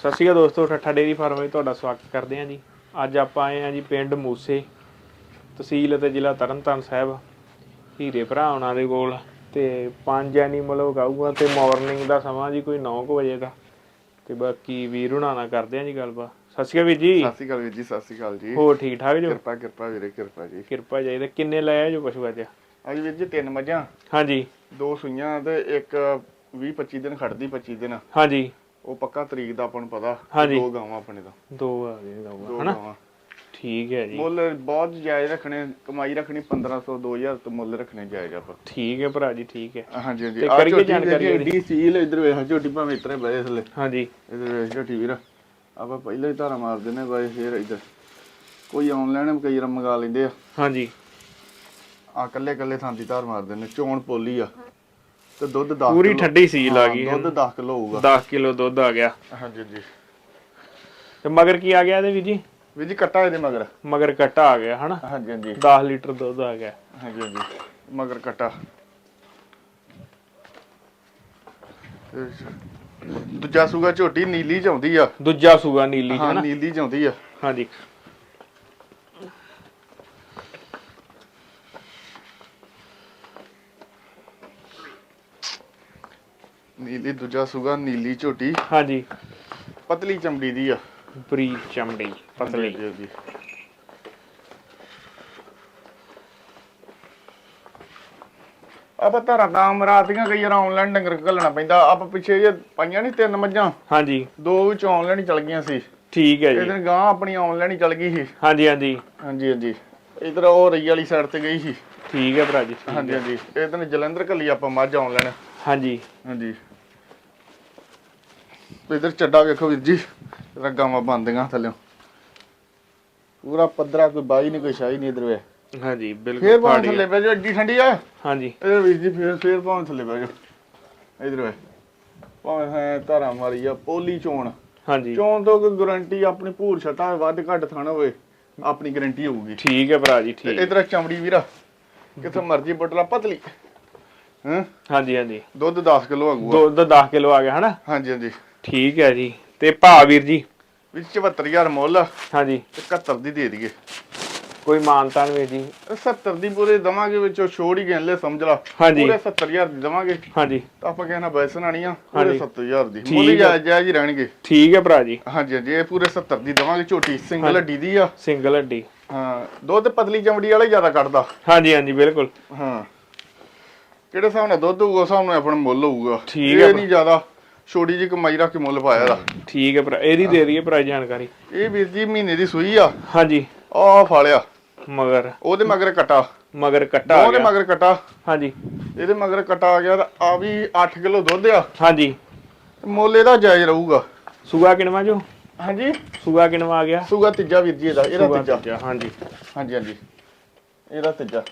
ਸਤਿ ਸ਼੍ਰੀ ਅਕਾਲ ਦੋਸਤੋ ਠੱਠਾ dairy farm ਵਿੱਚ ਤੁਹਾਡਾ ਸਵਾਗਤ ਕਰਦੇ ਹਾਂ ਜੀ। ਅੱਜ ਆਪਾਂ ਆਏ ਹਾਂ ਜੀ ਪਿੰਡ ਮੂਸੇ ਤਹਿਸੀਲ ਅਤੇ ਜ਼ਿਲ੍ਹਾ ਤਰਨਤਾਰਨ ਸਾਹਿਬ ਹੀਰੇ ਭਰਾ ਉਹਨਾਂ ਦੇ ਕੋਲ ਤੇ ਪੰਜ ਐਨੀਮਲ ਉਗਾਊਗਾ ਤੇ ਮਾਰਨਿੰਗ ਦਾ ਸਮਾਂ ਜੀ ਕੋਈ 9 ਵਜੇ ਦਾ। ਤੇ ਬਾਕੀ ਵੀਰ ਹੁਣਾਂ ਨਾਲ ਕਰਦੇ ਹਾਂ ਜੀ ਗੱਲਬਾਤ। ਸਤਿ ਸ਼੍ਰੀ ਅਕਾਲ ਵੀਰ ਜੀ। ਸਤਿ ਸ਼੍ਰੀ ਅਕਾਲ ਵੀਰ ਜੀ ਸਤਿ ਸ਼੍ਰੀ ਅਕਾਲ ਜੀ। ਹੋਰ ਠੀਕ ਠਾਕ ਜੋ? ਕਿਰਪਾ ਕਿਰਪਾ ਵੀਰੇ ਕਿਰਪਾ ਜੀ। ਕਿਰਪਾ ਚਾਹੀਦਾ ਕਿੰਨੇ ਲਾਇਆ ਜੋ ਪਸ਼ੂ ਅੱਜ ਅੱਜ ਵੀਰ ਜੀ ਤਿੰਨ ਮੱਝਾਂ ਹਾਂਜੀ। ਦੋ ਸੂਈਆਂ ਤੇ ਇੱਕ 20 25 ਦਿਨ ਖੜਦੀ 25 ਦਿਨ। ਹਾਂਜੀ। ਉਹ ਪੱਕਾ ਤਰੀਕ ਦਾ ਆਪਾਂ ਨੂੰ ਪਤਾ ਹਾਂਜੀ। ਦੋ ਗਾਵਾਂ ਆਪਣੇ ਦਾ ਦੋ ਆ ਗਏ ਦੋ ਗਾਵਾਂ ਹਨਾ? ਗਾਵਾਂ। ਠੀਕ ਹੈ ਜੀ। ਮੁੱਲ ਬਹੁਤ ਜਾਇਜ਼ ਰੱਖਣੇ ਕਮਾਈ ਰੱਖਣੀ 1500 2000 ਤੋਂ ਮੁੱਲ ਰੱਖਣੇ ਜਾਇਜ਼ ਆਪਾਂ। ਠੀਕ ਹੈ ਭਰਾ ਜੀ ਠੀਕ ਹੈ। ਹਾਂਜੀ ਹਾਂਜੀ। ਤੇ ਆਹ ਕਰੀਏ ਝੋਟੀ ਜਾਣਕਾਰੀ ਏਡੀ ਸੀਲ ਇਧਰ ਵੇਖ ਝੋਟੀ ਭਾਵੇਂ ਇਤਰੇ ਬਏ ਥੱਲੇ। ਹਾਂਜੀ। ਇਧਰ ਵੇਖ ਝੋਟੀ ਵੀਰ ਆਪਾਂ ਪਹਿਲਾਂ ਹੀ ਧਾਰਾ ਮਾਰ ਦਿੰਨੇ ਬਾਈ ਫੇਰ ਇਧਰ। ਕੋਈ ਆਨਲਾਈਨ ਕਈ ਵਾਰ ਮੰਗਾ ਲੈਂਦੇ ਆ। ਹਾਂਜੀ। ਆ ਕੱਲੇ ਕੱਲੇ ਥਾਂ ਦੀ ਧਾਰ ਮਾਰ ਦਿੰਨੇ ਚੋਣ ਪੋਲੀ ਆ। ਤੇ ਦੁੱਧ 10 ਪੂਰੀ ਠੰਡੀ ਸੀਲ ਆ ਗਈ ਦੁੱਧ 10 ਕਿਲੋ ਹੋਊਗਾ। 10 ਕਿਲੋ ਦੁੱਧ ਆ ਗਿਆ। ਹਾਂਜੀ ਜੀ ਤੇ ਮਗਰ ਕੀ ਆ ਗਿਆ ਇਹਦੇ ਵੀ ਜੀ? ਵੀਰ ਜੀ ਕੱਟਾ ਇਹਦੇ ਮਗਰ। ਮਗਰ ਕੱਟਾ ਆ ਗਿਆ ਹਨਾ? ਹਾਂਜੀ ਹਾਂਜੀ। 10 ਲੀਟਰ ਦੁੱਧ ਆ ਗਿਆ। ਹਾਂਜੀ ਹਾਂਜੀ। ਮਗਰ ਕੱਟਾ। ਤੇ ਦੂਜਾ ਸੂਗਾ ਝੋਟੀ ਨੀਲੀ ਚ ਆਉਂਦੀ ਆ। ਦੂਜਾ ਸੂਗਾ ਨੀਲੀ ਚ ਹਾਂ ਹਨਾ? ਨੀਲੀ ਚ ਆਉਂਦੀ ਆ। ਹਾਂਜੀ। ਨੀਲੀ ਦੂਜਾ ਸੂਗਾ ਨੀਲੀ ਝੋਟੀ। ਹਾਂਜੀ। ਪਤਲੀ ਚਮੜੀ ਦੀ ਆ। ਬਰੀ ਚਮੜੀ ਪਤਲੀ। ਹਾਂਜੀ, ਹਾਂਜੀ। ਆਪਾਂ ਧਾਰਾਂ ਦਾ ਅਮਰਾਤੀਆਂ ਕਈ ਵਾਰ ਆਨਲਾਈਨ ਡੰਗਰ ਘੱਲਣਾ ਪੈਂਦਾ। ਆਪਾਂ ਪਿੱਛੇ ਜੇ ਪਾਈਆਂ ਨਹੀਂ ਤਿੰਨ ਮੱਝਾਂ ਹਾਂਜੀ। ਦੋ ਵਿੱਚ ਆਨਲਾਈਨ ਚਲ ਗਈਆਂ ਸੀ। ਠੀਕ ਹੈ ਜੀ। ਦਿਨ ਗਾਂ ਆਪਣੀ ਆਨਲਾਈਨ ਹੀ ਚਲ ਗਈ ਸੀ। ਹਾਂਜੀ ਹਾਂਜੀ। ਹਾਂਜੀ ਹਾਂਜੀ। ਇਧਰ ਉਹ ਰਹੀ ਵਾਲੀ ਸਾਈਡ ਤੇ ਗਈ ਸੀ। ਠੀਕ ਹੈ ਭਰਾ ਜੀ ਹਾਂਜੀ। ਹਾਂਜੀ। ਇਹ ਦਿਨ ਜਲੰਧਰ ਕੱਲੀ ਆਪਾਂ ਮੱਝ ਆਨਲਾਈਨ ਹਾਂਜੀ। ਹਾਂਜੀ। ਇਧਰ ਚੱਡਾ ਵੇਖੋ ਵੀਰ ਜੀ ਰਗਾਵਾਂ ਬੰਦੀਆਂ ਥੱਲੇ ਪੂਰਾ ਪੱਧਰਾ ਕੋਈ ਬਾਈ ਨਹੀਂ ਕੋਈ ਸ਼ਾਈ ਨਹੀਂ ਇਧਰ ਵੇ। ਹਾਂਜੀ ਫੇਰ ਬਿਲਕੁਲ ਫਾੜੀ ਥੱਲੇ ਬਹਿ ਜਾ ਏਡੀ ਠੰਡੀ ਆ। ਹਾਂਜੀ। ਇਧਰ ਵੀਰ ਜੀ ਫੇਰ ਫੇਰ ਭਾਵੇਂ ਥੱਲੇ ਬਹਿ ਜਾ ਇਧਰ ਵੇ। ਭਾਵੇਂ ਹੈ ਧਾਰਾ ਮਾਰੀ ਆ ਪੋਲੀ ਚੋਣ। ਹਾਂਜੀ। ਚੋਣ ਤੋਂ ਕੋਈ ਗਾਰੰਟੀ ਆਪਣੀ ਭੂਰ ਛਟਾ ਵੱਧ ਘੱਟ ਥਾਣਾ ਹੋਵੇ ਆਪਣੀ ਗਾਰੰਟੀ ਹੋਊਗੀ। ਠੀਕ ਹੈ ਭਰਾ ਜੀ ਤੇ ਠੀਕ। ਇਧਰ ਚਮੜੀ ਵੀਰਾ ਕਿੱਥੇ ਮਰਜ਼ੀ ਬਟਲਾ ਪਤਲੀ। ਹਾਂ? ਹਾਂਜੀ ਹਾਂਜੀ। ਦੁੱਧ 10 ਕਿਲੋ ਆਗੂਗਾ ਦੁੱਧ 10 ਕਿਲੋ ਆ ਗਿਆ ਹਨਾ? ਹਾਂਜੀ ਹਾਂਜੀ। ਠੀਕ ਹੈ ਜੀ। ਤੇ ਭਾ ਵੀਰ ਜੀ? ਵਿੱਚ 74000 ਮੁੱਲ ਆ। ਹਾਂਜੀ। ਤੇ 71 ਦੀ ਦੇ ਦਈਏ। ਕੋਈ ਮਾਨਤਾਨ ਵੀਰ ਜੀ? 70 ਦੀ ਪੂਰੇ ਦਵਾਂਗੇ ਵਿੱਚੋਂ ਛੋੜ ਹੀ ਗਏ ਲੈ ਸਮਝ ਲਾ। ਹਾਂਜੀ। ਪੂਰੇ 70000 ਦੀ ਦਵਾਂਗੇ। ਹਾਂਜੀ। ਤਾਂ ਆਪਾਂ ਕਹਿਣਾ ਬੈਸਨ ਆਣੀ ਆ ਹਾਂਜੀ। ਪੂਰੇ 70000 ਦੀ। ਠੀਕ ਮੁੱਲ ਆ। ਜਾਇਜ਼ ਜਾਇਜ਼ ਹੀ ਰਹਿਣਗੇ। ਠੀਕ ਹੈ ਭਰਾ ਜੀ। ਹਾਂਜੀ ਹਾਂਜੀ। ਇਹ ਪੂਰੇ 70 ਦੀ ਦਵਾਂਗੇ ਝੋਟੀ ਸਿੰਗਲ ਹੱਡੀ ਦੀ ਆ। ਸਿੰਗਲ ਹੱਡੀ। ਹਾਂ। ਦੁੱਧ ਪਤਲੀ ਚਮੜੀ ਵਾਲਾ ਹੀ ਜ਼ਿਆਦਾ ਕੱਢਦਾ। ਹਾਂਜੀ ਹਾਂਜੀ ਬਿਲਕੁਲ। ਹਾਂ। ਕਿਹੜੇ ਹਿਸਾਬ ਨਾਲ ਦੁੱਧ ਹੋਊਗਾ ਉਸ ਹਿਸਾਬ ਨਾਲ ਆਪਣਾ ਮੁੱਲ ਹੋਊਗਾ। ਠੀਕ ਇਹ ਨਹੀਂ ਜ਼ਿਆਦਾ ਛੋਟੀ ਜੀ ਕਮਾਈ ਰੱਖ ਕੇ ਮੁੱਲ ਪਾਇਆ ਦਾ ਠੀਕ ਹੈ ਭਰਾ ਇਹਦੀ ਦੇ ਦਈਏ ਭਰਾ ਜਾਣਕਾਰੀ। ਇਹ ਵੀਰ ਜੀ ਮਹੀਨੇ ਦੀ ਸੂਈ ਆ। ਹਾਂਜੀ। ਆ ਫਾਲਿਆ। ਮਗਰ। ਉਹਦੇ ਮਗਰ ਕਟਾ। ਮਗਰ ਕੱਟਾ ਉਹਦੇ ਮਗਰ ਕਟਾ। ਹਾਂਜੀ। ਇਹਦੇ ਮਗਰ ਕਟਾ ਆ ਗਿਆ ਤਾਂ ਆ ਵੀ 8 ਕਿਲੋ ਦੁੱਧ ਆ। ਹਾਂਜੀ। ਮੁੱਲ ਇਹਦਾ ਜਾਇਜ਼ ਰਹੂਗਾ। ਸੂਗਾ ਕਿਨਵਾ ਜੋ? ਹਾਂਜੀ। ਸੂਗਾ ਕਿਨਵਾ ਆ ਗਿਆ? ਸੂਗਾ ਤੀਜਾ ਵੀਰ ਜੀ ਇਹਦਾ ਇਹਦਾ ਤੀਜਾ, ਹਾਂਜੀ। ਹਾਂਜੀ ਹਾਂਜੀ। ਇਹਦਾ ਤੀਜਾ।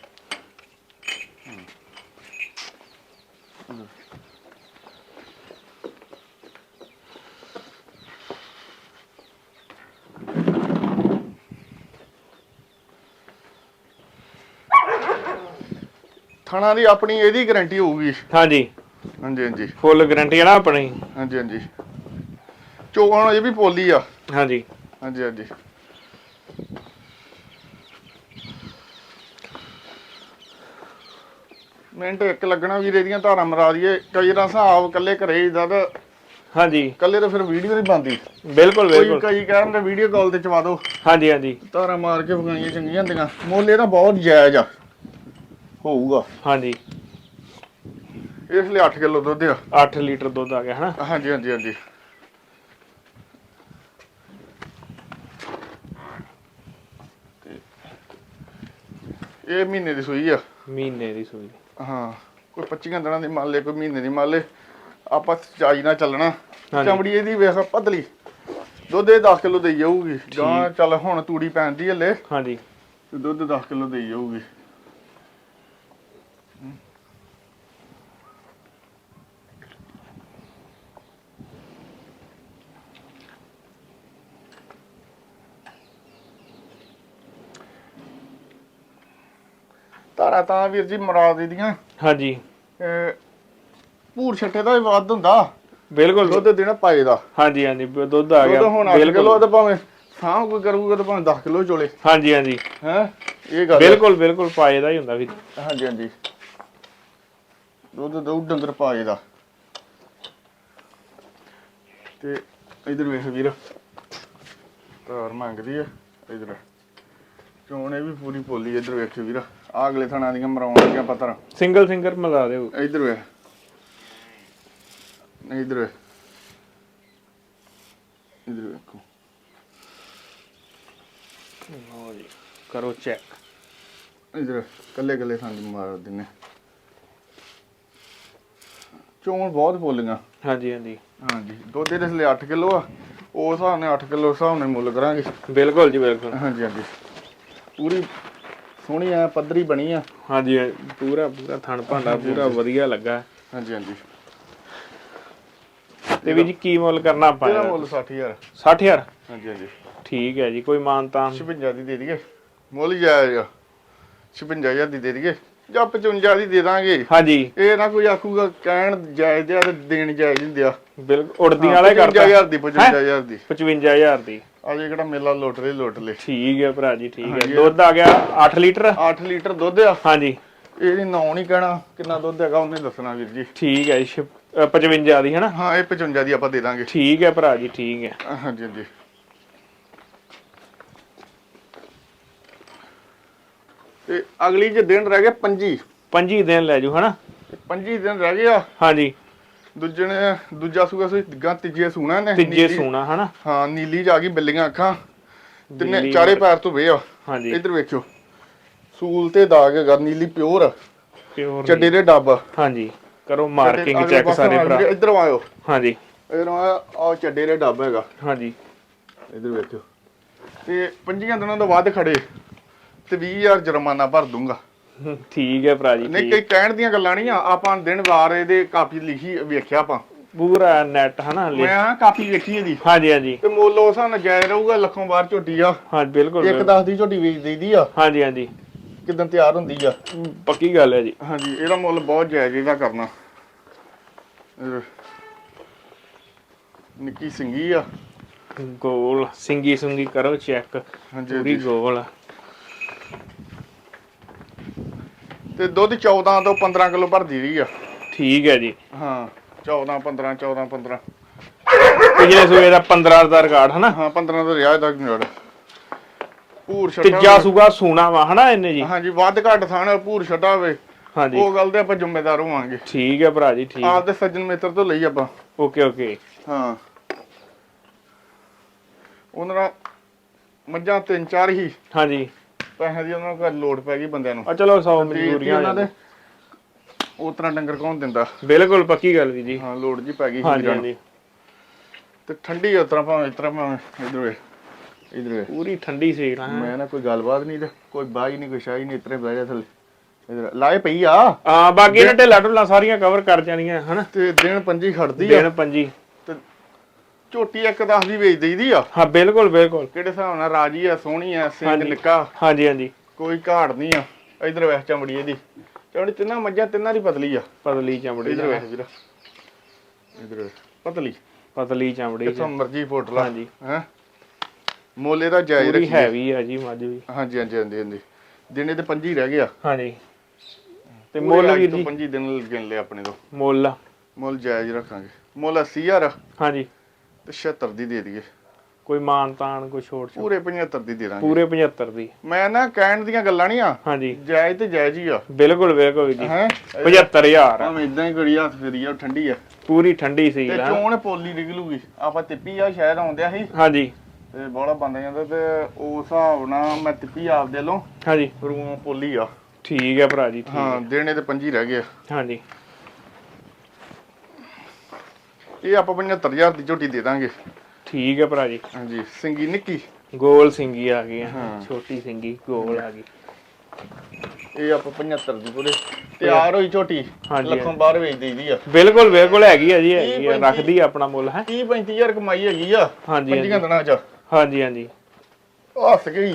ਥਾਣਾ ਦੀ ਆਪਣੀ ਇਹਦੀ ਗਾਰੰਟੀ ਹੋਊਗੀ। ਹਾਂਜੀ। ਹਾਂਜੀ ਹਾਂਜੀ। ਫੁੱਲ ਗਾਰੰਟੀ ਹੈ ਨਾ ਆਪਣੀ। ਹਾਂਜੀ ਹਾਂਜੀ। ਚੋਣ ਇਹ ਵੀ ਪੋਲੀ ਆ। ਹਾਂਜੀ। ਹਾਂਜੀ ਹਾਂਜੀ। ਮਿੰਟ ਇੱਕ ਲੱਗਣਾ ਵੀਰੇ ਦੀਆਂ ਧਾਰਾਂ ਮਰਾ ਦਈਏ। ਕਈ ਰਾਂ ਹਿਸਾਬ ਕੱਲੇ ਘਰੇ ਇਦਾਂ ਤਾਂ ਹਾਂਜੀ। ਕੱਲੇ ਤਾਂ ਫਿਰ ਵੀਡੀਓ ਨਹੀਂ ਬਣਦੀ। ਬਿਲਕੁਲ ਕੋਈ ਬਿਲਕੁਲ। ਕਈ ਕਹਿੰਦੇ ਵੀਡੀਓ ਕਾਲ ਤੇ ਚਵਾ ਦਿਓ ਹਾਂਜੀ ਹਾਂਜੀ। ਧਾਰਾਂ ਮਾਰ ਕੇ ਵਗਾਈਆਂ ਚੰਗੀਆਂ ਹੁੰਦੀਆਂ। ਮੁੱਲ ਇਹਦਾ ਬਹੁਤ ਜਾਇਜ਼ ਆ। ਹੋਊਗਾ। ਹਾਂਜੀ। ਇਸ ਲਈ 8 ਕਿਲੋ ਦੁੱਧ ਆ। 8 ਲੀਟਰ ਦੁੱਧ ਆ ਗਿਆ ਹਨਾ? ਹਾਂਜੀ ਹਾਂਜੀ ਹਾਂਜੀ। ਤੇ ਇਹ ਮਹੀਨੇ ਦੀ ਸੂਈ ਆ। ਮਹੀਨੇ ਦੀ ਸੂਈ। ਹਾਂ ਕੋਈ 25 ਦਿਨਾਂ ਦੀ ਮੰਨ ਲੈ ਕੋਈ ਮਹੀਨੇ ਦੀ ਮੰਨ ਲੈ ਆਪਾਂ ਚਾਈ ਨਾਲ ਚੱਲਣਾ। ਹਾਂਜੀ। ਚਮੜੀ ਇਹਦੀ ਵੇਖ ਪਤਲੀ। ਦੁੱਧ ਇਹ 10 ਕਿਲੋ ਦੇਈ ਜਾਊਗੀ। ਗਾਂ ਚੱਲ ਹੁਣ ਤੂੜੀ ਪੈਂਦੀ ਹਲੇ। ਹਾਂਜੀ। ਦੁੱਧ 10 ਕਿਲੋ ਦੇਈ ਜਾਊਗੀ। ਤਾਰਾ ਤਾਂ ਵੀਰ ਜੀ ਮਰਾ ਦੀਆਂ। ਹਾਂਜੀ। ਭੂਰ ਛੱਟੇ ਦਾ ਵੀ ਵੱਧ ਹੁੰਦਾ। ਬਿਲਕੁਲ। ਦੁੱਧ ਦੇਣਾ ਪਾਏ ਦਾ। ਹਾਂਜੀ ਹਾਂਜੀ ਬ- ਦੁੱਧ ਆ ਗਿਆ। ਦੁੱਧ ਹੁਣ 8 ਕਿਲੋ ਤਾਂ ਭਾਵੇਂ ਸਾਂਭ ਕੋਈ ਕਰੂਗਾ ਤਾਂ ਭਾਵੇਂ 10 ਕਿਲੋ ਚੋਲੇ। ਹਾਂਜੀ ਹਾਂਜੀ। ਹੈ? ਇਹ ਗੱਲ ਹੈ। ਬਿਲਕੁਲ ਬਿਲਕੁਲ ਪਾਏ ਦਾ ਹੀ ਹੁੰਦਾ ਵੀ ਹਾਂਜੀ ਹਾਂਜੀ। ਦੁੱਧ ਦੋ ਡੰਗਰ ਪਾਏ ਦਾ। ਤੇ ਇਧਰ ਵੇਖ ਵੀਰ। ਤਾਰ ਮੰਗਦੀ ਆ। ਇਧਰ। ਚੋਣ ਇਹ ਵੀ ਪੂਰੀ ਪੋਲੀ ਇਧਰ ਵੇਖ ਵੀਰ। ਆਹ ਅਗਲੇ ਥਾਣਾ ਦੀਆਂ ਮਰਾਉਣ ਲੱਗਿਆ ਪਤਰ ਸਿੰਗਲ ਸਿੰਗਰ ਮਿਲਾ ਦਿਓ। ਇਧਰ ਵੇਖ। ਇਧਰ ਵੇਖ। ਇਧਰ ਵੇਖੋ। ਲਓ ਜੀ ਕਰੋ ਚੈੱਕ ਇਧਰ ਕੱਲੇ ਕੱਲੇ ਥਾਂ ਦੀ ਮਾਰ ਦਿੰਨੇ। ਚੋਣ ਬਹੁਤ ਪੋਲੀਆਂ ਹਾਂਜੀ ਹਾਂਜੀ। ਹਾਂਜੀ ਦੁੱਧ ਦੇ ਲਈ 8 ਕਿਲੋ ਆ। ਉਸ ਹਿਸਾਬ ਨਾਲ 8 ਕਿਲੋ ਹਿਸਾਬ ਨਾਲ ਮੁੱਲ ਕਰਾਂਗੇ। ਬਿਲਕੁਲ ਜੀ ਬਿਲਕੁਲ। ਹਾਂਜੀ ਹਾਂਜੀ। ਪੂਰੀ ਸੋਹਣੀ ਆ ਪੱਧਰੀ ਬਣੀ ਆ। ਹਾਂਜੀ ਹਾਂ, ਪੂਰਾ ਪੂਰਾ ਥਣ ਭਾਂਡਾ ਪੂਰਾ ਵਧੀਆ ਲੱਗਾ। ਹਾਂਜੀ ਹਾਂਜੀ। ਤੇ ਵੀ ਜੀ ਕੀ ਮੁੱਲ ਕਰਨਾ ਆਪਾਂ? ਇਹਦਾ? ਮੁੱਲ 60000 60000 ਹਾਂਜੀ ਹਾਂਜੀ। ਠੀਕ ਹੈ ਜੀ ਕੋਈ ਮਾਨਤਾਨ। 56 ਦੀ ਦੇ ਦਈਏ। ਮੁੱਲ ਜਾਇਜ਼ ਆ। 56000 ਦੀ ਦੇ ਦਈਏ। ਜਾਂ 55 ਦੀ ਦੇ ਦਾਂਗੇ। ਹਾਂਜੀ। ਇਹ ਨਾ ਕੋਈ ਆਖੂਗਾ ਕਹਿਣ ਜਾਇਜ਼ ਆ ਤੇ ਦੇਣ ਜਾਇਜ਼ ਹੁੰਦੇ ਆ। ਬਿਲਕੁਲ ਉੜਦੀਆਂ ਵਾਲਾ ਹੀ ਕਰਦਾ 55000 ਦੀ 55000 ਦੀ। 55000 ਦੀ। ਅਜੇ ਕਿਹੜਾ ਮੇਲਾ ਲੁੱਟ ਲੇ ਲੁੱਟ ਲੇ ਠੀਕ ਹੈ ਭਰਾ ਜੀ ਠੀਕ ਹੈ। ਦੁੱਧ ਆ ਗਿਆ 8 ਲੀਟਰ? 8 ਲੀਟਰ ਦੁੱਧ ਆ। ਹਾਂਜੀ। ਇਹ ਨਹੀਂ ਨਾਂ ਨਹੀਂ ਕਹਿਣਾ ਕਿੰਨਾ ਦੁੱਧ ਹੈਗਾ ਉਹਨੇ ਦੱਸਣਾ ਵੀਰ ਜੀ। ਠੀਕ ਹੈ ਜੀ ਛ- ਅ, 55 ਦੀ ਹਨਾ ਹਾਂ ਇਹ 55 ਦੀ ਆਪਾਂ ਦੇ ਦਾਂਗੇ। ਠੀਕ ਹੈ ਭਰਾ ਜੀ ਠੀਕ ਹੈ। ਹਾਂਜੀ ਹਾਂਜੀ। ਤੇ ਅਗਲੀ ਜੇ ਦਿਨ ਰਹਿ ਗਏ 25 25 ਦਿਨ ਲੈ ਜੂ ਹਨਾ? 25 ਦਿਨ ਰਹਿ ਗਏ ਆ। ਹਾਂਜੀ। ਦੂਜੇ ਨੇ ਦੂਜਾ ਸੂਗਾ ਸੋਈ ਗਾਂ ਤੀਜੇ ਸੂਣਾ ਨੇ ਤੀਜੇ ਸੂਣਾ ਹਨਾ? ਹਾਂ ਨੀਲੀ ਜਾ ਗਈ ਬਿੱਲੀਆਂ ਅੱਖਾਂ। ਤਿੰਨੇ ਚਾਰੇ ਪੈਰ ਤੋਂ ਵੇ ਆ। ਹਾਂਜੀ। ਇੱਧਰ ਵੇਖਿਓ। ਸੂਲ ਤੇ ਦਾਗ ਹੈਗਾ ਨੀਲੀ ਪਿਓਰ। ਪਿਓਰ ਚੱਡੇ ਦੇ ਡੱਬ। ਹਾਂਜੀ। ਕਰੋ ਮਾਰਕਿੰਗ ਚੈੱਕ ਸਾਰੇ ਭਰਾ। ਇੱਧਰ ਆਇਓ। ਹਾਂਜੀ। ਇੱਧਰ ਆ ਚੱਡੇ ਦੇ ਡੱਬ ਹੈਗਾ। ਹਾਂਜੀ। ਇੱਧਰ ਵੇਖਿਓ। ਤੇ 25 ਦਿਨਾਂ ਤੋਂ ਵੱਧ ਖੜੇ। ਤੇ 20000 ਜੁਰਮਾਨਾ ਭਰ ਦੂੰਗਾ। ਠੀਕ ਹੈ ਭਰਾ ਜੀ ਨਹੀਂ ਠੀਕ। ਕਈ ਕਹਿਣ ਦੀਆਂ ਗੱਲਾਂ ਨਹੀਂ ਆ ਆਪਾਂ ਦਿਨ ਵਾਰ ਇਹਦੇ ਕਾਪੀ ਲਿਖੀ ਵੇਖਿਆ ਆਪਾਂ। ਪੂਰਾ ਨੈਟ ਹਨਾ ਲਿਖ- ਮੈਂ ਆ ਕਾਪੀ ਵੇਖੀ ਇਹਦੀ। ਹਾਂਜੀ ਹਾਂਜੀ। ਤੇ ਮੁੱਲ ਉਸ ਹਿਸਾਬ ਨਾਲ ਜਾਇਜ਼ ਰਹੂਗਾ ਲੱਖੋਂ ਬਾਹਰ ਝੋਟੀ ਆ। ਹਾਂ ਬਿਲਕੁਲ ਇੱਕ ਬਿਲਕੁਲ। ਦਸ ਦੀ ਝੋਟੀ ਵੇਚ ਦੇਈਦੀ ਆ। ਹਾਂਜੀ ਹਾਂਜੀ। ਕਿਦਾਂ ਤਿਆਰ ਹੁੰਦੀ ਆ। ਪੱਕੀ ਗੱਲ ਹੈ ਜੀ। ਹਾਂਜੀ ਇਹਦਾ ਮੁੱਲ ਬਹੁਤ ਜਾਇਜ਼ ਇਹਦਾ ਕਰਨਾ। ਨਿੱਕੀ ਸਿੰਗੀ ਆ। ਗੋਲ ਸਿੰਗੀ ਸੁੰਗੀ ਕਰੋ ਚੈੱਕ। ਹਾਂਜੀ ਪੂਰੀ ਹਾਂਜੀ। ਗੋਲ। ਤੇ ਦੁੱਧ 14 ਤੋਂ 15 ਕਿਲੋ ਭਰਦੀ ਰਹੀ ਆ। ਠੀਕ ਹੈ ਜੀ। ਹਾਂ 14 15 14 15 ਪਿਛਲੇ ਸੂਏ ਦਾ 15 ਦਾ ਰਿਕਾਰਡ ਹਨਾ? ਹਾਂ 15 ਤੋਂ ਰਿਹਾ ਇਹਦਾ ਜੜ ਪੂਰ ਛੱਟਾ ਤੀਜਾ। ਸੂਗਾ ਸੂਣਾ ਵਾ ਹਨਾ ਇਹਨੇ ਜੀ? ਹਾਂਜੀ ਵੱਧ ਘੱਟ ਥਾਣ ਪੂਰ ਛੱਟਾ ਹੋਵੇ। ਹਾਂਜੀ ਉਹ ਗੱਲ ਤੇ ਆਪਾਂ ਜ਼ਿੰਮੇਦਾਰ ਹੋਵਾਂਗੇ। ਠੀਕ ਹੈ ਭਰਾ ਜੀ ਠੀਕ। ਆਪਦੇ ਸੱਜਣ ਮਿੱਤਰ ਤੋਂ ਲਈ ਆਪਾਂ। Okay okay. ਹਾਂ। ਉਹਨਾਂ ਦਾ ਮੱਝਾਂ ਤਿੰਨ ਚਾਰ ਹੀ। ਹਾਂਜੀ ਪੈਸੇ ਦੀ ਉਹਨਾਂ ਨੂੰ ਘਰ ਲੋੜ ਪੈ ਗਈ ਬੰਦਿਆਂ ਨੂੰ। ਆ ਚਲੋ 100 ਤੇ ਮਜਬੂਰੀਆਂ ਉਹਨਾਂ ਦੇ। ਤਰ੍ਹਾਂ ਡੰਗਰ ਕੌਣ ਦਿੰਦਾ? ਬਿਲਕੁਲ ਪੱਕੀ ਗੱਲ ਵੀ ਜੀ। ਹਾਂ ਲੋੜ ਜੀ ਪੈ ਗਈ ਹਾਂਜੀ ਵੀਰਾਂ ਨੂੰ। ਹਾਂਜੀ। ਤੇ ਠੰਡੀ ਉਸ ਤਰ੍ਹਾਂ ਭਾਵੇਂ ਇਸ ਤਰ੍ਹਾਂ ਭਾਵੇਂ ਇਧਰ ਵੇ ਇਧਰ ਵੇ ਪੂਰੀ ਠੰਡੀ ਸੀ ਨਾ ਮੈਂ ਨਾ ਕੋਈ ਗੱਲਬਾਤ ਨਹੀਂ ਤੇ ਕੋਈ ਬਾਈ ਨਹੀਂ ਕੋਈ ਸ਼ਾਈ ਨਹੀਂ ਇਤਰੇ ਬਹਿ ਜਾ ਥੱਲੇ। ਇਧਰ ਲਾਏ ਪਈ ਆ। ਆ ਬਾਕੀ ਇਹਨਾਂ ਢਿੱਲਾ ਢੁੱਲਾ ਸਾਰੀਆਂ ਕਵਰ ਕਰ ਜਾਣੀਆਂ ਹਨਾ? ਤੇ ਦਿਨ ਪੰਜੀ ਖੜਦੀ ਆ। ਦਿਨ ਪੰਜੀ। ਝੋਟੀ ਇੱਕ ਦਸ ਦੀ ਵੇਚ ਦੇਈਦੀ ਆ। ਹਾਂ ਬਿਲਕੁਲ ਬਿਲਕੁਲ। ਕਿਹੜੇ ਹਿਸਾਬ ਨਾਲ ਰਾਜੀ ਆ ਸੋਹਣੀ ਆ ਹਾਂਜੀ। ਨਿੱਕਾ? ਹਾਂਜੀ ਹਾਂਜੀ। ਕੋਈ ਘਾੜ ਨਹੀਂ ਆ। ਇਧਰ ਵੇਖ ਚਮੜੀ ਇਹਦੀ। ਚਮੜੀ ਤਿੰਨਾਂ ਮੱਝਾਂ ਤਿੰਨਾਂ ਦੀ ਪਤਲੀ ਆ। ਪਤਲੀ ਚਮੜੀ ਇਧਰ ਵੇਖ ਵੀਰ। ਇਧਰ ਪਤਲੀ। ਪਤਲੀ ਚਮੜੀ ਕਿਥੋਂ ਮਰਜ਼ੀ ਫੋਟ ਲਾ। ਹਾਂਜੀ। ਹੈ? ਮੋਲੇ ਦਾ ਪੂਰੀ ਰੱਖੀ ਹੈਵੀ ਆ ਜੀ ਮੱਝ ਵੀ। ਹਾਂਜੀ ਹਾਂਜੀ ਹਾਂਜੀ ਹਾਂਜੀ। ਦਿਨੇ ਤੇ ਪੰਜੀ ਰਹਿ ਗਿਆ। ਹਾਂਜੀ। ਤੇ ਮੁੱਲ ਵੀਰ ਜੀ? ਪੰਜੀ ਦਿਨ ਗਿਣ ਲਏ ਆਪਣੇ ਤੋਂ। ਮੁੱਲ। ਮੁੱਲ ਜਾਇਜ਼ ਰੱਖਾਂਗੇ। ਮੁੱਲ 80000 ਹਾਂਜੀ। ਤੇ 76 ਦੀ ਦੇ ਦਈਏ। ਕੋਈ ਮਾਨ ਤਾਨ ਕੋਈ ਛੋਟ ਛੋਟ। ਪੂਰੇ 75 ਦੀ ਦੇ ਦਾਂਗੇ। ਪੂਰੇ 75 ਦੀ। ਮੈਂ ਨਾ ਕਹਿਣ ਦੀਆਂ ਗੱਲਾਂ ਨਹੀਂ ਆ। ਹਾਂਜੀ। ਜਾਇਜ਼ ਤੇ ਜਾਇਜ਼ ਹੀ ਆ। ਬਿਲਕੁਲ ਬਿਲਕੁਲ ਜੀ। ਹੈ? 75000 ਭਾਵੇਂ ਇਦਾਂ ਹੀ ਗੜੀ ਹੱਥ ਫੇਰੀ ਆ ਠੰਡੀ ਆ। ਪੂਰੀ ਠੰਡੀ ਸੀ ਤੇ ਚੋਣ ਪੋਲੀ ਨਿਕਲੂਗੀ। ਆਪਾਂ ਤਿੱਪੀ ਆ ਸ਼ਹਿਰ ਆਉਂਦਿਆ ਸੀ। ਹਾਂਜੀ। ਤੇ ਬੋਲਾ ਬੰਦ ਜਾਂਦਾ ਤੇ ਉਸ ਹਿਸਾਬ ਨਾਲ ਮੈਂ ਤਿੱਪੀ ਆਪਦੇ ਲੋ ਹਾਂਜੀ। ਰੂਮ ਪੋਲੀ ਆ। ਠੀਕ ਹੈ ਭਰਾ ਜੀ ਠੀਕ ਹਾਂ ਦੇਣੇ ਤੇ ਪੰਜੀ ਰਹਿ ਗਏ ਆ। ਹਾਂਜੀ। ਇਹ ਆਪਾਂ 75000 ਦੀ ਝੋਟੀ ਦੇ ਦਾਂਗੇ। ਠੀਕ ਹੈ ਭਰਾ ਜੀ। ਹਾਂਜੀ ਸਿੰਗੀ ਨਿੱਕੀ। ਗੋਲ ਸਿੰਗੀ ਆ ਗਈ। ਹਾਂ। ਛੋਟੀ ਸਿੰਗੀ ਗੋਲ ਆ ਗਈ। ਇਹ ਆਪਾਂ 75 ਦੀ ਪੂਰੇ। ਤਿਆਰ ਹੋਈ ਝੋਟੀ ਲੱਖੋਂ ਬਾਹਰ ਵੇਚ ਦੇਈਦੀ ਆ। ਬਿਲਕੁਲ ਬਿਲਕੁਲ ਹੈਗੀ ਆ ਜੀ ਹੈਗੀ ਆ ਰੱਖਦੀ ਆ ਆਪਣਾ ਮੁੱਲ ਹੈ। 30 35000 ਕਮਾਈ ਹੈਗੀ ਆ ਹਾਂਜੀ ਪੰਜੀਆਂ ਹਾਂਜੀ। ਦਿਨਾਂ ਚ। ਹਾਂਜੀ ਹਾਂਜੀ। ਹੱਸ ਗਈ।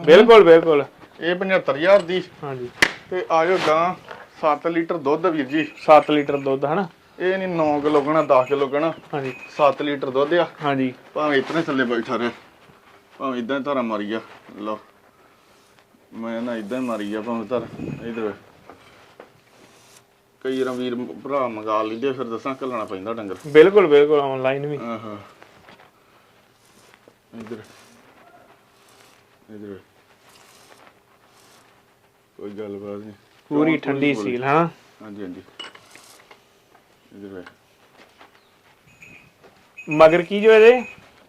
ਬਿਲਕੁਲ ਬਿਲਕੁਲ। ਇਹ 75000 ਦੀ। ਹਾਂਜੀ। ਤੇ ਆਜੋ ਗਾਂ 7 ਲੀਟਰ ਦੁੱਧ ਵੀਰ ਜੀ। 7 ਲੀਟਰ ਦੁੱਧ ਹਨਾ? ਇਹ ਨਹੀਂ 9 ਕਿਲੋ ਕਹਣਾ 10 ਕਿਲੋ ਕਹਣਾ ਹਾਂਜੀ। 7 ਲੀਟਰ ਦੁੱਧ ਆ। ਹਾਂਜੀ। ਭਾਵੇਂ ਇਤਨੇ ਥੱਲੇ ਬੈਠਾ ਰਹੇ। ਭਾਵੇਂ ਇਦਾਂ ਧਾਰਾ ਮਾਰੀ ਆ। ਲਓ। ਮੈਂ ਨਾ ਇਦਾਂ ਮਾਰੀ ਆ ਭਾਵੇਂ ਧਰ। ਇਧਰ ਕਈ ਵਾਰ ਵੀਰ ਭਰਾ ਮੰਗਾ ਲੈਂਦੇ ਫਿਰ ਦੱਸਾਂ ਘੱਲਣਾ ਪੈਂਦਾ ਡੰਗਰ। ਬਿਲਕੁਲ ਬਿਲਕੁਲ ਆਨਲਾਈਨ ਵੀ। ਆਹਾ ਇਧਰ। ਇਧਰ ਕੋਈ ਗੱਲਬਾਤ ਨਹੀਂ ਪੂਰੀ ਠੰਡੀ ਸੀਲ ਹਾਂ। ਹਾਂਜੀ ਹਾਂਜੀ। ਮਗਰ ਕੀ ਜੋ ਇਹਦੇ?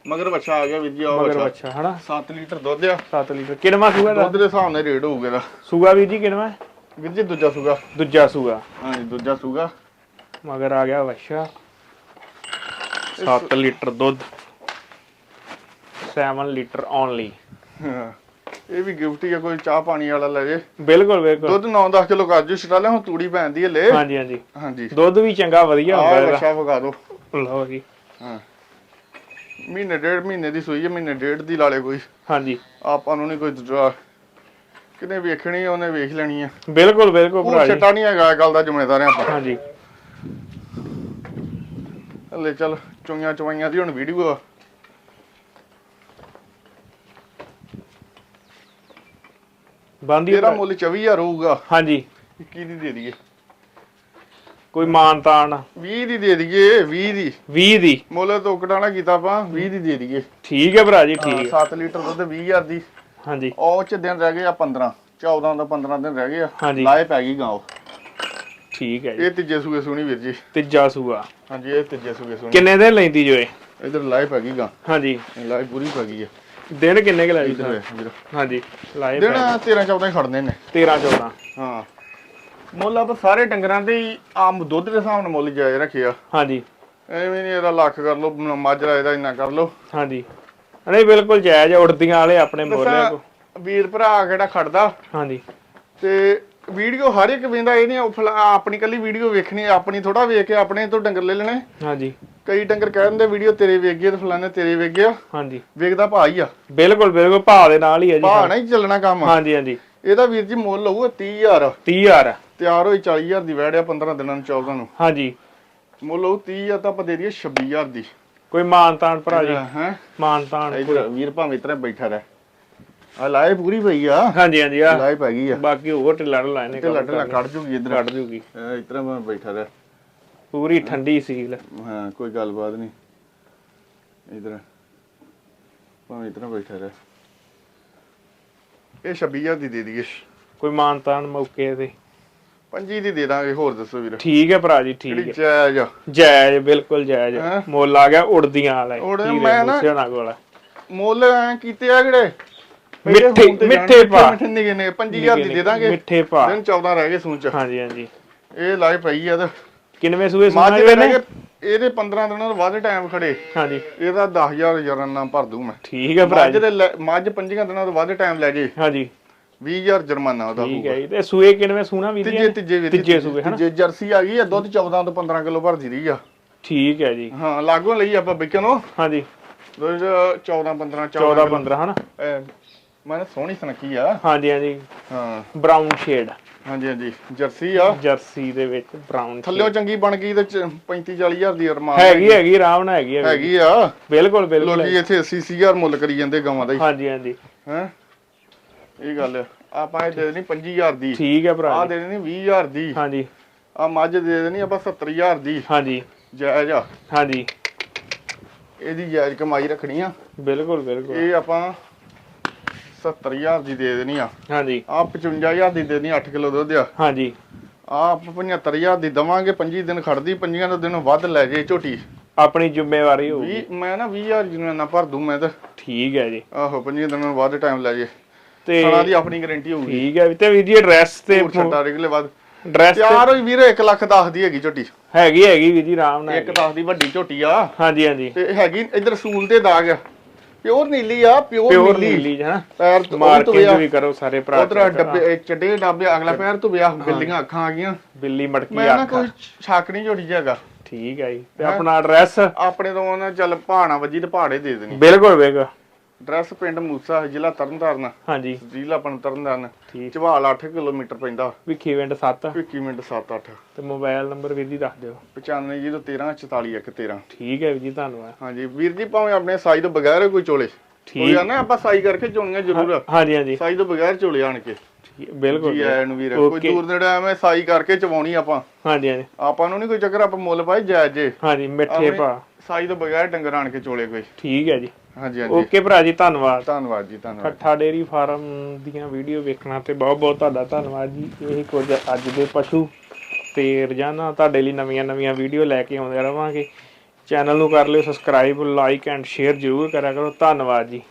ਮਗਰ ਬੱਚਾ ਆ ਗਿਆ ਵੀਰ ਜੀ ਆਹ ਮਗਰ ਬੱਚਾ ਬੱਚਾ ਹਨਾ? 7 ਲੀਟਰ ਦੁੱਧ ਆ। 7 ਲੀਟਰ। ਕਿੰਨਵਾ ਸੂਗਾ ਦਾ ਦੁੱਧ ਦੇ ਹਿਸਾਬ ਨਾਲ ਰੇਟ ਹੋਊਗਾ ਇਹਦਾ। ਸੂਗਾ ਵੀਰ ਜੀ ਕਿੰਨਵਾ ਵੀਰ ਜੀ ਦੂਜਾ ਸੂਗਾ ਦੂਜਾ ਸੂਗਾ ਹਾਂਜੀ ਦੂਜਾ ਸੂਗਾ ਮਗਰ ਆ ਗਿਆ ਵਛਾ। 7 ਲੀਟਰ ਦੁੱਧ। 7 ਲੀਟਰ ਓਨਲੀ। ਹਾਂ। ਇਹ ਵੀ ਗਿਫਟ ਹੀ ਆ ਕੋਈ ਚਾਹ ਪਾਣੀ ਵਾਲਾ ਲੈ ਜੇ। ਬਿਲਕੁਲ ਬਿਲਕੁਲ। ਦੁੱਧ 9-10 ਕਿਲੋ ਕਾਜੂ ਛਟਾਲੇ ਹੁਣ ਤੂੜੀ ਪੈਂਦੀ ਹੈ ਲੈ। ਹਾਂਜੀ ਹਾਂਜੀ। ਹਾਂਜੀ। ਦੁੱਧ ਵੀ ਚੰਗਾ ਵਧੀਆ ਆਹ ਹੁੰਦਾ ਬੱਚਾ ਵਗਾ ਦੋ ਇਹਦਾ ਲਓ ਜੀ। ਹਾਂ। ਮਹੀਨੇ ਡੇਢ ਮਹੀਨੇ ਦੀ ਸੂਈ ਹੈ ਮਹੀਨੇ ਡੇਢ ਦੀ ਲਾਲੇ ਕੋਈ। ਹਾਂਜੀ। ਆਪਾਂ ਨੂੰ ਨਹੀਂ ਕੋਈ ਦੂਜਾ। ਕਿਨੇ ਵੇਖਣੀ ਆ, ਉਹਨੇ ਵੇਖ ਲੈਣੀ ਆ। ਬਿਲਕੁਲ ਬਿਲਕੁਲ ਉਹ ਭਰਾ ਜੀ। ਛਟਾ ਨਹੀਂ ਹੈਗਾ ਇਹ ਗੱਲ ਦਾ ਜ਼ਿੰਮੇਦਾਰ ਆ ਆਪਾਂ। ਹਾਂਜੀ। ਹਲੇ ਚੱਲ ਚੁੰਗੀਆਂ ਚਵਾਈਆਂ ਦੀ ਹੁਣ ਵੀਡੀਓ ਆ। ਬੰਦੀ ਇਹਦਾ ਮੁੱਲ 24000 ਹੋਊਗਾ। ਹਾਂਜੀ। 21 ਦੀ ਦੇ ਦਈਏ। ਕੋਈ ਮਾਨਤਾਨ 20 ਦੀ ਦੇ ਦਈਏ 20 ਦੀ। 20 ਦੀ। ਮੁੱਲ ਤੋਕੜਾ ਨਾ ਕੀਤਾ ਆਪਾਂ 20 ਦੀ ਦੇ ਦਈਏ। ਠੀਕ ਹੈ ਭਰਾ ਜੀ ਠੀਕ ਹੈ। 7 ਲੀਟਰ ਦੁੱਧ 20000 ਦੀ। ਹਾਂਜੀ। ਉਹ ਚ ਦਿਨ ਰਹਿ ਗਏ ਆ 15 14 ਦਾ 15 ਦਿਨ ਰਹਿ ਗਏ ਆ। ਲਾਏ ਪੈ ਗਈ ਗਾਂ ਉਹ ਠੀਕ ਹੈ ਜੀ। ਇਹ ਤੀਜੇ ਸੂਏ ਸੁਣੀ ਵੀਰ ਜੀ। ਤੀਜਾ ਸੂਆ। ਹਾਂਜੀ ਇਹ ਤੀਜੇ ਸੂਏ ਸੁਣੀ। ਕਿੰਨੇ ਦਿਨ ਲੈਂਦੀ ਜੋ ਇਹ ਇਧਰ ਪੈ ਗਈ ਗਾਂ ਹਾਂਜੀ। ਲਾਏ ਪੂਰੀ ਪੈ ਗਈ ਆ। ਦਿਨ ਕਿੰਨੇ ਕੁ ਵੀਰ ਹਾਂਜੀ। ਲਾਏ ਦਿਨ 13 14 ਹੀ ਖੜਦੇ ਨੇ। 13 14 ਹਾਂ। ਮੁੱਲ ਆਪਾਂ ਸਾਰੇ ਡੰਗਰਾਂ ਦੇ ਹੀ ਆਮ ਦੁੱਧ ਦੇ ਹਿਸਾਬ ਨਾਲ ਮੁੱਲ ਜਾਇਜ਼ ਰੱਖਿਆ ਹਾਂਜੀ। ਐਵੇਂ ਨਹੀਂ ਇਹਦਾ ਲੱਖ ਕਰ ਲਓ ਮਾਜਰਾ ਇਹਦਾ ਇੰਨਾ ਕਰ ਲਓ। ਹਾਂਜੀ। ਨਹੀਂ ਬਿਲਕੁਲ ਜਾਇਜ਼ ਉੜਦੀਆਂ ਵਾਲੇ ਆਪਣੇ ਬੋਲਿਆ ਕੋ ਵੀਰ ਭਰਾ ਕਿਹੜਾ ਖੜਦਾ? ਹਾਂਜੀ। ਤੇ ਵੀਡੀਓ ਹਰ ਇੱਕ ਵੇਂਦਾ ਇਹ ਨਹੀਂ ਆਪਣੀ ਕੱਲੀ ਵੀਡੀਓ ਵੇਖਣੀ ਆਪਣੀ ਥੋੜਾ ਵੇਖ ਕੇ ਆਪਣੇ ਤੋਂ ਡੰਗਰ ਲੈ ਲੈਣੇ। ਹਾਂਜੀ। ਕਈ ਡੰਗਰ ਕਹਿ ਦਿੰਦੇ ਵੀਡੀਓ ਤੇਰੇ ਵੇਖ ਗਏ ਤੇ ਫਲਾਣੇ ਤੇਰੇ ਵੇਖ ਗਿਆ ਹਾਂਜੀ। ਵੇਖਦਾ ਭਾ ਹੀ ਆ। ਬਿਲਕੁਲ ਬਿਲਕੁਲ ਭਾਅ ਦੇ ਨਾਲ ਹੀ ਹੈ ਜੀ ਭਾ ਨਹੀਂ ਚੱਲਣਾ ਕੰਮ। ਹਾਂਜੀ ਹਾਂਜੀ। ਇਹਦਾ ਵੀਰ ਜੀ ਮੁੱਲ ਹੋਊਗਾ 30000 30000 ਤਿਆਰ ਹੋਈ 40000 ਦੀ ਵੈੜ ਆ 15 ਦਿਨਾਂ ਨੂੰ 14 ਨੂੰ। ਹਾਂਜੀ। ਮੁੱਲ ਹੋਊ 30000 ਤਾਂ ਆਪਾਂ ਦੇ ਦਈਏ 26000 ਦੀ। ਕੋਈ ਮਾਨਤਾਨ ਭਰਾ ਜੀ। ਹੈ ਮਾਨਤਾਨ ਇਧਰ ਵੀਰ ਭਾਵੇਂ ਇਤਰੇ ਬੈਠਾ ਰਹਿ। ਆ ਲਾਏ ਪੂਰੀ ਪਈ ਆ। ਹਾਂਜੀ ਹਾਂਜੀ ਆ। ਲਾਏ ਪੈ ਗਈ ਆ। ਬਾਕੀ ਹੋਰ ਢਿੱਲਾ ਢਿੱਲਾ ਇਹਨੇ ਕੱਢ ਜੂਗੀ ਇਧਰ। ਕੱਢ ਜੂਗੀ। ਇਤਰੇ ਮੈਂ ਬੈਠਾ ਰਹਿ। ਪੂਰੀ ਠੰਡੀ ਸੀਲ ਹਾਂ ਕੋਈ ਗੱਲਬਾਤ ਨਹੀਂ। ਇਧਰ ਭਾਵੇਂ ਇਤਰੇ ਬੈਠਾ ਰਹਿ। ਇਹ 26000 ਦੀ ਦੇ ਦਈਏ। ਕੋਈ ਮਾਨਤਾਨ ਮੌਕੇ ਤੇ। ਪੰਜੀ ਦੀ ਦੇ ਦਾਂਗੇ ਹੋਰ ਦੱਸੋ ਵੀਰ। ਠੀਕ ਹੈ ਭਰਾ ਜੀ ਠੀਕ ਹੈ। ਜਾਇਜ਼ ਜਾਇਜ਼ ਬਿਲਕੁਲ ਜਾਇਜ਼? ਮੁੱਲ ਆ ਗਿਆ ਉੜਦੀਆਂ ਵਾਲਾ ਉੜ- ਮੈਂ ਨਾ- ਕੋਲ? ਮੁੱਲ ਐ ਕੀਤੇ ਆ ਕਿਹੜੇ ਮਿੱਠੇ- ਮਿੱਠੇ ਭਾ। ਮਿੱਠੇ ਨਿਗੇ ਨੇ 25000 ਦੀ ਦੇ ਦਾਂਗੇ। ਮਿੱਠੇ ਭਾ ਦਿਨ 14 ਰਹਿ ਗਏ ਸੂਚ ਹਾਂਜੀ ਹਾਂਜੀ। ਇਹ ਲਾਏ ਪਈ ਆ ਤੇ ਕਿੰਨਵੇਂ ਸੂਏ ਮੱਝ ਸੁਣਾ ਦੇ ਰਹਿ ਗਏ। ਇਹਦੇ 15 ਦਿਨਾਂ ਤੋਂ ਵੱਧ ਟਾਈਮ ਖੜੇ। ਹਾਂਜੀ। ਇਹਦਾ 10000 ਜੁਰਮਾਨਾ ਭਰ ਦੂੰ ਮੈਂ। ਠੀਕ ਹੈ ਭਰਾ ਮੱਝ ਦੇ ਲੈ- ਮੱਝ 5 ਦਿਨਾਂ ਤੋਂ ਵੱਧ ਟਾਈਮ ਲੈ ਜੇ। ਹਾਂਜੀ। 20000 ਜੁਰਮਾਨਾ ਉਹਦਾ ਠੀਕ ਹੋਊਗਾ। ਹੈ ਜੀ। ਤੇ ਸੂਏ ਕਿੰਨਵੇਂ ਸੂਣਾ ਵੀ ਤੀਜੇ ਤੀਜੇ ਵੀ ਤੀਜੇ ਸੂਏ ਹਨਾ? ਤੀਜੇ ਜਰਸੀ ਆ ਗਈ ਆ ਦੁੱਧ 14 ਤੋਂ 15 ਕਿਲੋ ਭਰਦੀ ਰਹੀ ਆ। ਠੀਕ ਹੈ ਜੀ। ਹਾਂ ਲਾਗੋਂ ਲਈ ਆਪਾਂ ਵਿਕਣ ਨੂੰ ਹਾਂਜੀ। ਦੁੱਧ 14 15 14 15 ਹਨਾ? ਮੈਂ ਸੋਹਣੀ ਸੁਨੱਖੀ ਆ। ਹਾਂਜੀ ਹਾਂਜੀ। ਹਾਂ। ਬਰਾਊਨ ਸ਼ੇਡ ਹਾਂਜੀ ਹਾਂਜੀ। ਜਰਸੀ ਆ। ਜਰਸੀ ਦੇ ਵਿੱਚ ਬਰਾਊਨ ਥੱਲਿਓ ਚੰਗੀ ਬਣ ਗਈ ਤੇ 35 40000 ਦੀ ਅਰਮਾਨ ਹੈਗੀ ਹੈਗੀ। ਆਰਾਮ ਨਾਲ ਹੈਗੀ ਹੈਗੀ ਆ। ਬਿਲਕੁਲ ਬਿਲਕੁਲ ਲੋਕੀ ਇੱਥੇ 80 80000 ਮੁੱਲ ਕਰੀ ਜਾਂਦੇ ਗਾਵਾਂ ਦਾ ਹੀ। ਹਾਂਜੀ ਹਾਂਜੀ। ਹੈ? ਇਹ ਗੱਲ ਆ। ਆਪਾਂ ਇਹ ਦੇ ਦੇਣੀ 25000 ਦੀ। ਠੀਕ ਹੈ ਆ ਭਰਾ ਜੀ। ਦੇ ਦੇਣੀ 20000 ਦੀ। ਹਾਂਜੀ। ਆ ਮੱਝ ਦੇ ਦੇਣੀ ਆਪਾਂ 70000 ਦੀ। ਹਾਂਜੀ। ਜਾਇਜ਼ ਆ। ਹਾਂਜੀ। ਇਹਦੀ ਜਾਇਜ਼ ਕਮਾਈ ਰੱਖਣੀ ਆ। ਬਿਲਕੁਲ ਬਿਲਕੁਲ। ਇਹ ਆਪਾਂ 70000 ਦੀ ਦੇ ਦੇਣੀ ਆ। ਹਾਂਜੀ। ਆ 55000 ਦੀ ਦੇ ਦੇਣੀ 8 ਕਿਲੋ ਦੁੱਧ ਆ। ਹਾਂਜੀ। ਆ ਆਪਾਂ 75000 ਦੀ ਦਵਾਂਗੇ 25 ਦਿਨ ਖੜਦੀ 25 ਤੋਂ ਦਿਨ ਵੱਧ ਲੈ ਜੇ ਝੋਟੀ। ਆਪਣੀ ਜ਼ਿੰਮੇਵਾਰੀ ਹੋਊਗੀ ਵੀਹ ਮੈਂ ਨਾ 20000 ਜਿੰਨਾ ਨਾ ਭਰ ਦੂੰ ਮੈਂ ਤਾਂ। ਠੀਕ ਹੈ ਜੀ। ਆਹੋ 25 ਦਿਨਾਂ ਵੱਧ ਟਾਈਮ ਲੈ ਜੇ। ਤੇ ਸਾਲਾਂ ਦੀ ਆਪਣੀ ਗਾਰੰਟੀ ਹੋਊਗੀ। ਠੀਕ ਹੈ ਵੀ ਤੇ ਵੀ ਜੀ ਐਡਰੈਸ ਤੇ ਛੱਡਾ ਰਿਗਲੇ ਵੱਧ। ਐਡਰੈਸ ਤਿਆਰ ਹੋਈ ਵੀਰੇ 1 ਲੱਖ 10 ਦੀ ਹੈਗੀ ਝੋਟੀ। ਹੈਗੀ ਹੈਗੀ ਵੀ ਜੀ ਆਰਾਮ ਨਾਲ ਇੱਕ 10 ਦੀ ਵੱਡੀ ਝੋਟੀ ਆ। ਹਾਂਜੀ ਹਾਂਜੀ। ਤੇ ਹੈਗੀ ਇਧਰ ਸੂਲ ਤੇ ਦਾਗ ਆ। ਪਿਓਰ ਨੀਲੀ ਆ ਪਿਓਰ ਨੀਲੀ। ਜਨਾ ਪੈਰ ਤੋਂ ਮਾਰਕਿੰਗ ਵੀ ਕਰੋ ਸਾਰੇ ਭਰਾ ਉਧਰ ਡੱਬੇ ਚੱਡੇ ਡੱਬੇ ਅਗਲਾ ਪੈਰ ਤੋਂ ਵਿਆਹ ਬਿੱਲੀਆਂ ਅੱਖਾਂ ਆ ਗਈਆਂ। ਬਿੱਲੀ ਮੜਕੀ ਮੈਂ ਨਾ ਕੋਈ ਸ਼ੱਕ ਨਹੀਂ ਝੋਟੀ ਜਗਾ ਠੀਕ ਹੈ ਜੀ। ਤੇ ਆਪਣਾ ਐਡਰੈਸ ਆਪਣੇ ਤੋਂ ਨਾ ਚੱਲ ਪਹਾੜਾ ਵੱਜੀ ਤੇ ਪਹਾੜੇ ਦੇ ਦੇਣੀ। ਬਿਲਕੁਲ ਬਿਲਕੁਲ। ਐਡਰੈਸ ਪਿੰਡ ਮੂਸਾ ਜ਼ਿਲ੍ਹਾ ਤਰਨਤਾਰਨ। ਹਾਂਜੀ। ਜ਼ਿਲ੍ਹਾ ਆਪਣਾ ਤਰਨਤਾਰਨ। ਚਵਾਲ 8 ਕਿਲੋਮੀਟਰ ਪੈਂਦਾ। ਵਿਖੇ ਵਿੰਡ 7 21 ਮਿੰਟ 7-8 ਤੇ ਮੋਬਾਈਲ ਨੰਬਰ ਵੀਰ ਜੀ ਦੱਸ ਦਿਓ। 95 ਜੀ ਤੋਂ 13 44 1 13 ਠੀਕ ਹੈ ਵੀਰ ਜੀ ਧੰਨਵਾਦ। ਹਾਂਜੀ ਵੀਰ ਜੀ ਭਾਵੇਂ ਆਪਣੇ ਸਾਈ ਤੋਂ ਬਗੈਰ ਕੋਈ ਚੋਲੇ। ਠੀਕ। ਆ ਨਾ ਆਪਾਂ ਸਾਈ ਕਰਕੇ ਚੋਣੀਆਂ ਜ਼ਰੂਰ। ਹਾਂਜੀ ਹਾਂਜੀ। ਸਾਈ ਤੋਂ ਬਗੈਰ ਚੋਲੇ ਆਣ ਕੇ। ਬਿਲਕੁਲ। ਜੀ ਆਇਆਂ ਨੂੰ ਵੀਰ ਕੋਈ. ਦੂਰ ਨੇੜੇ ਐਵੇਂ ਸਾਈ ਕਰਕੇ ਚਵਾਉਣੀ ਆਪਾਂ। ਹਾਂਜੀ ਹਾਂਜੀ। ਆਪਾਂ ਨੂੰ ਨਹੀਂ ਕੋਈ ਚੱਕਰ ਆਪਾਂ ਮੁੱਲ ਪਾਈ ਜਾਇਜ਼ ਜੇ। ਹਾਂਜੀ ਮਿੱਠੇ ਭਾ। ਸਾਈ ਤੋਂ ਬਗੈਰ ਡੰਗਰ ਆਣ ਕੇ ਚੋਲੇ ਕੋਈ। ਠੀਕ ਹੈ ਜੀ। ਹਾਂਜੀ ਹਾਂਜੀ। ਓਕੇ ਭਰਾ ਜੀ ਧੰਨਵਾਦ। ਧੰਨਵਾਦ ਜੀ ਧੰਨਵਾਦ। ਠੱਠਾ ਡੇਰੀ ਫਾਰਮ ਦੀਆਂ ਵੀਡੀਓ ਵੇਖਣਾ ਤੇ ਬਹੁਤ ਬਹੁਤ ਤੁਹਾਡਾ ਧੰਨਵਾਦ ਜੀ। ਇਹ ਕੁਝ ਅੱਜ ਦੇ ਪਸ਼ੂ ਤੇ ਰੋਜ਼ਾਨਾ ਤੁਹਾਡੇ ਲਈ ਨਵੀਆਂ ਨਵੀਆਂ ਵੀਡੀਓ ਲੈ ਕੇ ਆਉਂਦੇ ਰਵਾਂਗੇ। ਚੈਨਲ ਨੂੰ ਕਰ ਲਿਓ ਸਬਸਕ੍ਰਾਈਬ ਲਾਈਕ ਐਂਡ ਸ਼ੇਅਰ ਜ਼ਰੂਰ ਕਰਿਆ ਕਰੋ। ਧੰਨਵਾਦ ਜੀ।